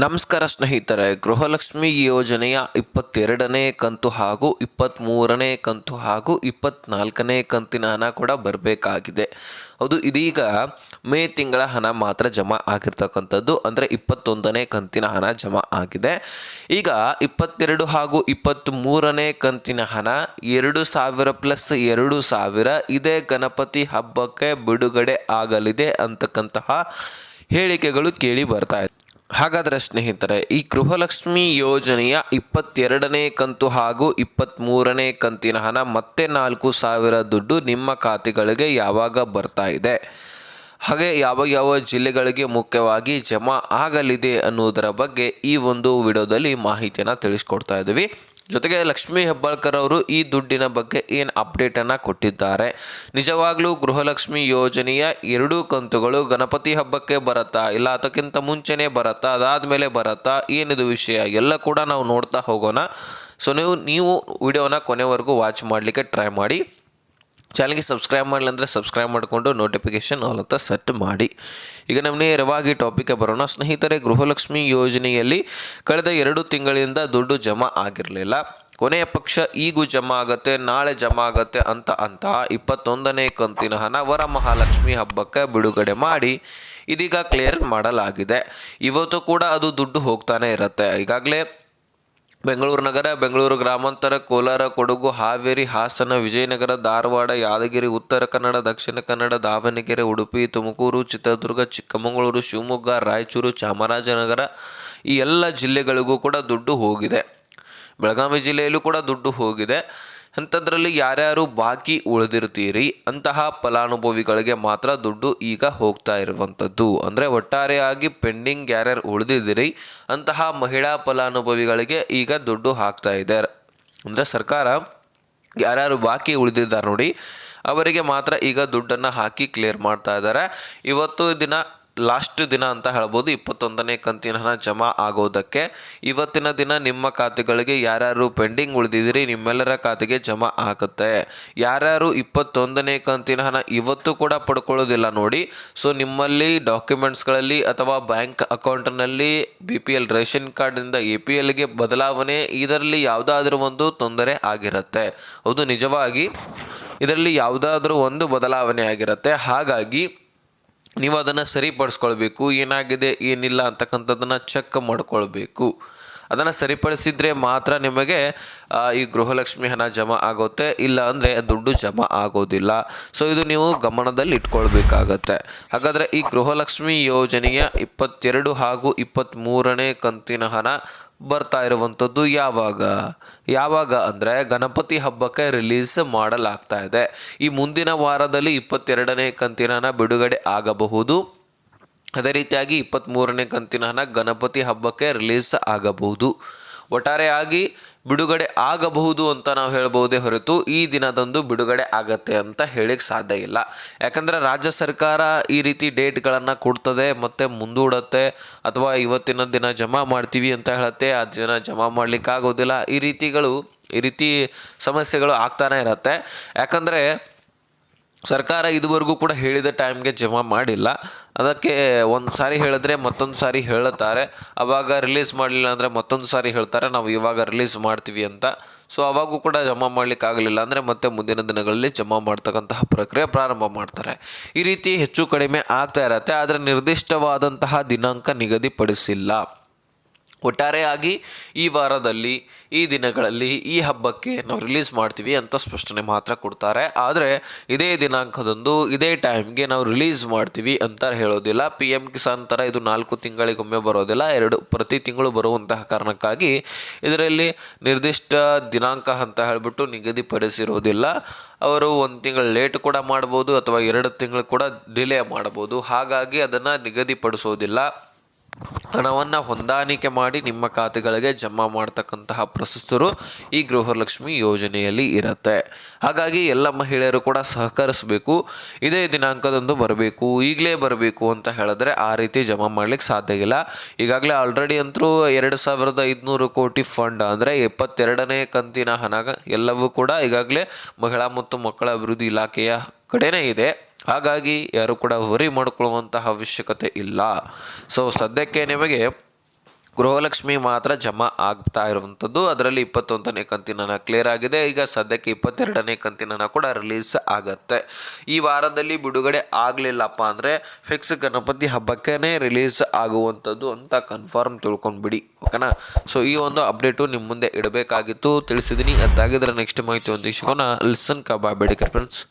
ನಮಸ್ಕಾರ ಸ್ನೇಹಿತರೆ, ಗೃಹಲಕ್ಷ್ಮಿ ಯೋಜನೆಯ ಇಪ್ಪತ್ತೆರಡನೇ ಕಂತು ಹಾಗೂ ಇಪ್ಪತ್ತ್ಮೂರನೇ ಕಂತು ಹಾಗೂ ಇಪ್ಪತ್ನಾಲ್ಕನೇ ಕಂತಿನ ಹಣ ಕೂಡ ಬರಬೇಕಾಗಿದೆ. ಅದು ಇದೀಗ ಮೇ ತಿಂಗಳ ಹಣ ಮಾತ್ರ ಜಮಾ ಆಗಿರ್ತಕ್ಕಂಥದ್ದು, ಅಂದರೆ ಇಪ್ಪತ್ತೊಂದನೇ ಕಂತಿನ ಹಣ ಜಮಾ ಆಗಿದೆ. ಈಗ ಇಪ್ಪತ್ತೆರಡು ಹಾಗೂ ಇಪ್ಪತ್ತ್ಮೂರನೇ ಕಂತಿನ ಹಣ ಎರಡು ಸಾವಿರ ಪ್ಲಸ್ ಎರಡು ಸಾವಿರ ಇದೇ ಗಣಪತಿ ಹಬ್ಬಕ್ಕೆ ಬಿಡುಗಡೆ ಆಗಲಿದೆ ಅಂತಕ್ಕಂತಹ ಹೇಳಿಕೆಗಳು ಕೇಳಿ ಬರ್ತಾ ಇದೆ. ಹಾಗಾದರೆ ಸ್ನೇಹಿತರೆ, ಈ ಗೃಹಲಕ್ಷ್ಮಿ ಯೋಜನೆಯ ಇಪ್ಪತ್ತೆರಡನೇ ಕಂತು ಹಾಗೂ ಇಪ್ಪತ್ತ್ಮೂರನೇ ಕಂತಿನ ಹಣ ಮತ್ತೆ ನಾಲ್ಕು ಸಾವಿರ ದುಡ್ಡು ನಿಮ್ಮ ಖಾತೆಗಳಿಗೆ ಯಾವಾಗ ಬರ್ತಾ ಇದೆ? ಹಾಗೆ ಯಾವ ಯಾವ ಜಿಲ್ಲೆಗಳಿಗೆ ಮುಖ್ಯವಾಗಿ ಜಮಾ ಆಗಲಿದೆ ಅನ್ನೋದರ ಬಗ್ಗೆ ಈ ಒಂದು ವಿಡಿಯೋದಲ್ಲಿ ಮಾಹಿತಿಯನ್ನು ತಿಳಿಸ್ಕೊಡ್ತಾ ಇದ್ದೀವಿ. ಜೊತೆಗೆ ಲಕ್ಷ್ಮೀ ಹೆಬ್ಬಾಳ್ಕರ್ ಅವರು ಈ ದುಡ್ಡಿನ ಬಗ್ಗೆ ಏನು ಅಪ್ಡೇಟನ್ನು ಕೊಟ್ಟಿದ್ದಾರೆ? ನಿಜವಾಗ್ಲೂ ಗೃಹಲಕ್ಷ್ಮಿ ಯೋಜನೆಯ ಎರಡೂ ಕಂತುಗಳು ಗಣಪತಿ ಹಬ್ಬಕ್ಕೆ ಬರತ್ತಾ? ಇಲ್ಲ ಅದಕ್ಕಿಂತ ಮುಂಚೆನೇ ಬರತ್ತಾ? ಅದಾದಮೇಲೆ ಬರತ್ತಾ? ಏನಿದು ವಿಷಯ? ಎಲ್ಲ ಕೂಡ ನಾವು ನೋಡ್ತಾ ಹೋಗೋಣ. ಸೊ ನೀವು ನೀವು ವಿಡಿಯೋನ ಕೊನೆವರೆಗೂ ವಾಚ್ ಮಾಡಲಿಕ್ಕೆ ಟ್ರೈ ಮಾಡಿ. ಚಾನಲ್ಗೆ ಸಬ್ಸ್ಕ್ರೈಬ್ ಮಾಡಲಿಲ್ಲ ಅಂದರೆ ಸಬ್ಸ್ಕ್ರೈಬ್ ಮಾಡಿಕೊಂಡು ನೋಟಿಫಿಕೇಷನ್ ಆಲ್ ಅಂತ ಸೆಟ್ ಮಾಡಿ. ಈಗ ನಮ್ಮ ನೇರವಾಗಿ ಟಾಪಿಕ್ಗೆ ಬರೋಣ. ಸ್ನೇಹಿತರೆ, ಗೃಹಲಕ್ಷ್ಮಿ ಯೋಜನೆಯಲ್ಲಿ ಕಳೆದ ಎರಡು ತಿಂಗಳಿಂದ ದುಡ್ಡು ಜಮಾ ಆಗಿರಲಿಲ್ಲ. ಕೊನೆಯ ಪಕ್ಷ ಈಗೂ ಜಮಾ ಆಗತ್ತೆ, ನಾಳೆ ಜಮಾ ಆಗತ್ತೆ ಅಂತ ಅಂತ ಇಪ್ಪತ್ತೊಂದನೇ ಕಂತಿನ ಹಣ ವರಮಹಾಲಕ್ಷ್ಮಿ ಹಬ್ಬಕ್ಕೆ ಬಿಡುಗಡೆ ಮಾಡಿ ಇದೀಗ ಕ್ಲಿಯರ್ ಮಾಡಲಾಗಿದೆ. ಇವತ್ತು ಕೂಡ ಅದು ದುಡ್ಡು ಹೋಗ್ತಾನೆ ಇರುತ್ತೆ. ಈಗಾಗಲೇ ಬೆಂಗಳೂರು ನಗರ, ಬೆಂಗಳೂರು ಗ್ರಾಮಾಂತರ, ಕೋಲಾರ, ಕೊಡಗು, ಹಾವೇರಿ, ಹಾಸನ, ವಿಜಯನಗರ, ಧಾರವಾಡ, ಯಾದಗಿರಿ, ಉತ್ತರ ಕನ್ನಡ, ದಕ್ಷಿಣ ಕನ್ನಡ, ದಾವಣಗೆರೆ, ಉಡುಪಿ, ತುಮಕೂರು, ಚಿತ್ರದುರ್ಗ, ಚಿಕ್ಕಮಗಳೂರು, ಶಿವಮೊಗ್ಗ, ರಾಯಚೂರು, ಚಾಮರಾಜನಗರ ಈ ಎಲ್ಲ ಜಿಲ್ಲೆಗಳಿಗೂ ಕೂಡ ದುಡ್ಡು ಹೋಗಿದೆ. ಬೆಳಗಾವಿ ಜಿಲ್ಲೆಯಲ್ಲೂ ಕೂಡ ದುಡ್ಡು ಹೋಗಿದೆ. ಅಂಥದ್ರಲ್ಲಿ ಯಾರ್ಯಾರು ಬಾಕಿ ಉಳಿದಿರ್ತೀರಿ, ಅಂತಹ ಫಲಾನುಭವಿಗಳಿಗೆ ಮಾತ್ರ ದುಡ್ಡು ಈಗ ಹೋಗ್ತಾ ಇರುವಂಥದ್ದು. ಅಂದರೆ ಒಟ್ಟಾರೆಯಾಗಿ ಪೆಂಡಿಂಗ್ ಯಾರ್ಯಾರು ಉಳಿದಿದ್ದೀರಿ, ಅಂತಹ ಮಹಿಳಾ ಫಲಾನುಭವಿಗಳಿಗೆ ಈಗ ದುಡ್ಡು ಹಾಕ್ತಾ ಇದೆ. ಅಂದರೆ ಸರ್ಕಾರ ಯಾರ್ಯಾರು ಬಾಕಿ ಉಳಿದಿದ್ದಾರೆ ನೋಡಿ, ಅವರಿಗೆ ಮಾತ್ರ ಈಗ ದುಡ್ಡನ್ನು ಹಾಕಿ ಕ್ಲಿಯರ್ ಮಾಡ್ತಾ ಇದ್ದಾರೆ. ಇವತ್ತು ದಿನ ಲಾಸ್ಟ್ ದಿನ ಅಂತ ಹೇಳ್ಬೋದು, ಇಪ್ಪತ್ತೊಂದನೇ ಕಂತಿನ ಹಣ ಜಮಾ ಆಗೋದಕ್ಕೆ. ಇವತ್ತಿನ ದಿನ ನಿಮ್ಮ ಖಾತೆಗಳಿಗೆ ಯಾರ್ಯಾರು ಪೆಂಡಿಂಗ್ ಉಳಿದಿದ್ದೀರಿ, ನಿಮ್ಮೆಲ್ಲರ ಖಾತೆಗೆ ಜಮಾ ಆಗುತ್ತೆ. ಯಾರ್ಯಾರು ಇಪ್ಪತ್ತೊಂದನೇ ಕಂತಿನ ಹಣ ಇವತ್ತು ಕೂಡ ಪಡ್ಕೊಳ್ಳೋದಿಲ್ಲ ನೋಡಿ. ಸೊ ನಿಮ್ಮಲ್ಲಿ ಡಾಕ್ಯುಮೆಂಟ್ಸ್ಗಳಲ್ಲಿ ಅಥವಾ ಬ್ಯಾಂಕ್ ಅಕೌಂಟ್ನಲ್ಲಿ ಬಿ ಪಿ ಎಲ್, ರೇಷನ್ ಕಾರ್ಡಿಂದ ಎ ಪಿ ಎಲ್ಗೆ ಬದಲಾವಣೆ, ಇದರಲ್ಲಿ ಯಾವುದಾದ್ರೂ ಒಂದು ತೊಂದರೆ ಆಗಿರುತ್ತೆ. ಹೌದು, ನಿಜವಾಗಿ ಇದರಲ್ಲಿ ಯಾವುದಾದ್ರೂ ಒಂದು ಬದಲಾವಣೆ ಆಗಿರುತ್ತೆ. ಹಾಗಾಗಿ ನೀವು ಅದನ್ನು ಸರಿಪಡಿಸ್ಕೊಳ್ಬೇಕು, ಏನಾಗಿದೆ, ಏನಿಲ್ಲ ಅಂತಕ್ಕಂಥದ್ದನ್ನು ಚೆಕ್ ಮಾಡಿಕೊಳ್ಬೇಕು. ಅದನ್ನು ಸರಿಪಡಿಸಿದರೆ ಮಾತ್ರ ನಿಮಗೆ ಈ ಗೃಹಲಕ್ಷ್ಮಿ ಹಣ ಜಮಾ ಆಗುತ್ತೆ, ಇಲ್ಲ ಅಂದರೆ ದುಡ್ಡು ಜಮಾ ಆಗೋದಿಲ್ಲ. ಸೊ ಇದು ನೀವು ಗಮನದಲ್ಲಿ ಇಟ್ಕೊಳ್ಬೇಕಾಗತ್ತೆ. ಹಾಗಾದರೆ ಈ ಗೃಹಲಕ್ಷ್ಮಿ ಯೋಜನೆಯ ಇಪ್ಪತ್ತೆರಡು ಹಾಗೂ ಇಪ್ಪತ್ತ್ಮೂರನೇ ಕಂತಿನ ಹಣ ಬರ್ತಾ ಇರುವಂಥದ್ದು ಯಾವಾಗ? ಯಾವಾಗ ಅಂದರೆ ಗಣಪತಿ ಹಬ್ಬಕ್ಕೆ ರಿಲೀಸ್ ಮಾಡಲಾಗ್ತಾ ಇದೆ. ಈ ಮುಂದಿನ ವಾರದಲ್ಲಿ ಇಪ್ಪತ್ತೆರಡನೇ ಕಂತಿನ ಬಿಡುಗಡೆ ಆಗಬಹುದು. ಅದೇ ರೀತಿಯಾಗಿ ಇಪ್ಪತ್ತ್ಮೂರನೇ ಕಂತಿನ ಗಣಪತಿ ಹಬ್ಬಕ್ಕೆ ರಿಲೀಸ್ ಆಗಬಹುದು. ಒಟ್ಟಾರೆಯಾಗಿ ಬಿಡುಗಡೆ ಆಗಬಹುದು ಅಂತ ನಾವು ಹೇಳ್ಬೋದೇ ಹೊರತು ಈ ದಿನದಂದು ಬಿಡುಗಡೆ ಆಗತ್ತೆ ಅಂತ ಹೇಳಕ್ಕೆ ಸಾಧ್ಯ ಇಲ್ಲ. ಯಾಕಂದರೆ ರಾಜ್ಯ ಸರ್ಕಾರ ಈ ರೀತಿ ಡೇಟ್ಗಳನ್ನು ಕೊಡ್ತದೆ, ಮತ್ತು ಮುಂದೂಡತ್ತೆ, ಅಥವಾ ಇವತ್ತಿನ ದಿನ ಜಮಾ ಮಾಡ್ತೀವಿ ಅಂತ ಹೇಳುತ್ತೆ, ಆ ದಿನ ಜಮಾ ಮಾಡ್ಲಿಕ್ಕೆ ಆಗೋದಿಲ್ಲ ಈ ರೀತಿಗಳು, ಈ ರೀತಿ ಸಮಸ್ಯೆಗಳು ಆಗ್ತಾನೆ ಇರತ್ತೆ. ಯಾಕಂದರೆ ಸರ್ಕಾರ ಇದುವರೆಗೂ ಕೂಡ ಹೇಳಿದ ಟೈಮ್ಗೆ ಜಮಾ ಮಾಡಿಲ್ಲ. ಅದಕ್ಕೆ ಒಂದು ಸಾರಿ ಹೇಳಿದ್ರೆ ಮತ್ತೊಂದು ಸಾರಿ ಹೇಳುತ್ತಾರೆ. ಅವಾಗ ರಿಲೀಸ್ ಮಾಡಲಿಲ್ಲ ಅಂದರೆ ಮತ್ತೊಂದು ಸಾರಿ ಹೇಳ್ತಾರೆ. ನಾವು ಇವಾಗ ರಿಲೀಸ್ ಮಾಡ್ತೀವಿ ಅಂತ. ಸೊ ಅವಾಗೂ ಕೂಡ ಜಮಾ ಮಾಡ್ಲಿಕ್ಕೆ ಆಗಲಿಲ್ಲ ಅಂದರೆ ಮತ್ತೆ ಮುಂದಿನ ದಿನಗಳಲ್ಲಿ ಜಮಾ ಮಾಡ್ತಕ್ಕಂತಹ ಪ್ರಕ್ರಿಯೆ ಪ್ರಾರಂಭ ಮಾಡ್ತಾರೆ. ಈ ರೀತಿ ಹೆಚ್ಚು ಕಡಿಮೆ ಆಗ್ತಾ ಇರತ್ತೆ. ಆದರೆ ನಿರ್ದಿಷ್ಟವಾದಂತಹ ದಿನಾಂಕ ನಿಗದಿಪಡಿಸಿಲ್ಲ. ಒಟ್ಟಾರೆಯಾಗಿ ಈ ವಾರದಲ್ಲಿ, ಈ ದಿನಗಳಲ್ಲಿ ಈ ಹಬ್ಬಕ್ಕೆ ನಾವು ರಿಲೀಸ್ ಮಾಡ್ತೀವಿ ಅಂತ ಸ್ಪಷ್ಟನೆ ಮಾತ್ರ ಕೊಡ್ತಾರೆ. ಆದರೆ ಇದೇ ದಿನಾಂಕದಂದು ಇದೇ ಟೈಮ್ಗೆ ನಾವು ರಿಲೀಸ್ ಮಾಡ್ತೀವಿ ಅಂತ ಹೇಳೋದಿಲ್ಲ. ಪಿ ಎಂ ಕಿಸಾನ್ ಥರ ಇದು ನಾಲ್ಕು ತಿಂಗಳಿಗೊಮ್ಮೆ ಬರೋದಿಲ್ಲ. ಎರಡು, ಪ್ರತಿ ತಿಂಗಳು ಬರುವಂತಹ ಕಾರಣಕ್ಕಾಗಿ ಇದರಲ್ಲಿ ನಿರ್ದಿಷ್ಟ ದಿನಾಂಕ ಅಂತ ಹೇಳಿಬಿಟ್ಟು ನಿಗದಿಪಡಿಸಿರೋದಿಲ್ಲ. ಅವರು ಒಂದು ತಿಂಗಳು ಲೇಟ್ ಕೂಡ ಮಾಡ್ಬೋದು ಅಥವಾ ಎರಡು ತಿಂಗಳು ಕೂಡ ಡಿಲೇ ಮಾಡ್ಬೋದು. ಹಾಗಾಗಿ ಅದನ್ನು ನಿಗದಿಪಡಿಸೋದಿಲ್ಲ. ಹಣವನ್ನು ಹೊಂದಾಣಿಕೆ ಮಾಡಿ ನಿಮ್ಮ ಖಾತೆಗಳಿಗೆ ಜಮಾ ಮಾಡ್ತಕ್ಕಂತಹ ಪ್ರಸ್ತುತರು ಈ ಗೃಹಲಕ್ಷ್ಮಿ ಯೋಜನೆಯಲ್ಲಿ ಇರುತ್ತೆ. ಹಾಗಾಗಿ ಎಲ್ಲ ಮಹಿಳೆಯರು ಕೂಡ ಸಹಕರಿಸಬೇಕು. ಇದೇ ದಿನಾಂಕದಂದು ಬರಬೇಕು, ಈಗಲೇ ಬರಬೇಕು ಅಂತ ಹೇಳಿದ್ರೆ ಆ ರೀತಿ ಜಮಾ ಮಾಡ್ಲಿಕ್ಕೆ ಸಾಧ್ಯ ಇಲ್ಲ. ಈಗಾಗಲೇ ಆಲ್ರೆಡಿ ಅಂತರೂ ಎರಡು ಸಾವಿರದ ಐದುನೂರು ಕೋಟಿ ಫಂಡ್ ಅಂದರೆ ಎಪ್ಪತ್ತೆರಡನೇ ಕಂತಿನ ಹಣ ಎಲ್ಲವೂ ಕೂಡ ಈಗಾಗಲೇ ಮಹಿಳಾ ಮತ್ತು ಮಕ್ಕಳ ಅಭಿವೃದ್ಧಿ ಇಲಾಖೆಯ ಕಡೆನೇ ಇದೆ. ಹಾಗಾಗಿ ಯಾರು ಕೂಡ ವರಿ ಮಾಡಿಕೊಳ್ಳುವಂತಹ ಅವಶ್ಯಕತೆ ಇಲ್ಲ. ಸೊ ಸದ್ಯಕ್ಕೆ ನಿಮಗೆ ಗೃಹಲಕ್ಷ್ಮಿ ಮಾತ್ರ ಜಮಾ ಆಗ್ತಾ ಇರುವಂಥದ್ದು. ಅದರಲ್ಲಿ ಇಪ್ಪತ್ತೊಂದನೇ ಕಂತಿನ ಕ್ಲಿಯರ್ ಆಗಿದೆ. ಈಗ ಸದ್ಯಕ್ಕೆ ಇಪ್ಪತ್ತೆರಡನೇ ಕಂತಿನ ಕೂಡ ರಿಲೀಸ್ ಆಗುತ್ತೆ. ಈ ವಾರದಲ್ಲಿ ಬಿಡುಗಡೆ ಆಗಲಿಲ್ಲಪ್ಪ ಅಂದರೆ ಫಿಕ್ಸ್ ಗಣಪತಿ ಹಬ್ಬಕ್ಕೇ ರಿಲೀಸ್ ಆಗುವಂಥದ್ದು ಅಂತ ಕನ್ಫರ್ಮ್ ತಿಳ್ಕೊಂಡ್ಬಿಡಿ ಓಕೆನಾ ಸೊ ಈ ಒಂದು ಅಪ್ಡೇಟು ನಿಮ್ಮ ಮುಂದೆ ಇಡಬೇಕಾಗಿತ್ತು. ತಿಳಿಸಿದ್ದೀನಿ ಅದಾಗಿದ್ರೆ ನೆಕ್ಸ್ಟ್ ಮಾಹಿತಿ ಒಂದು ಸಿಗೋಣ ಲಿಸನ್ ಕಬಾ ಬೇಡಿಕೆ ಫ್ರೆಂಡ್ಸ್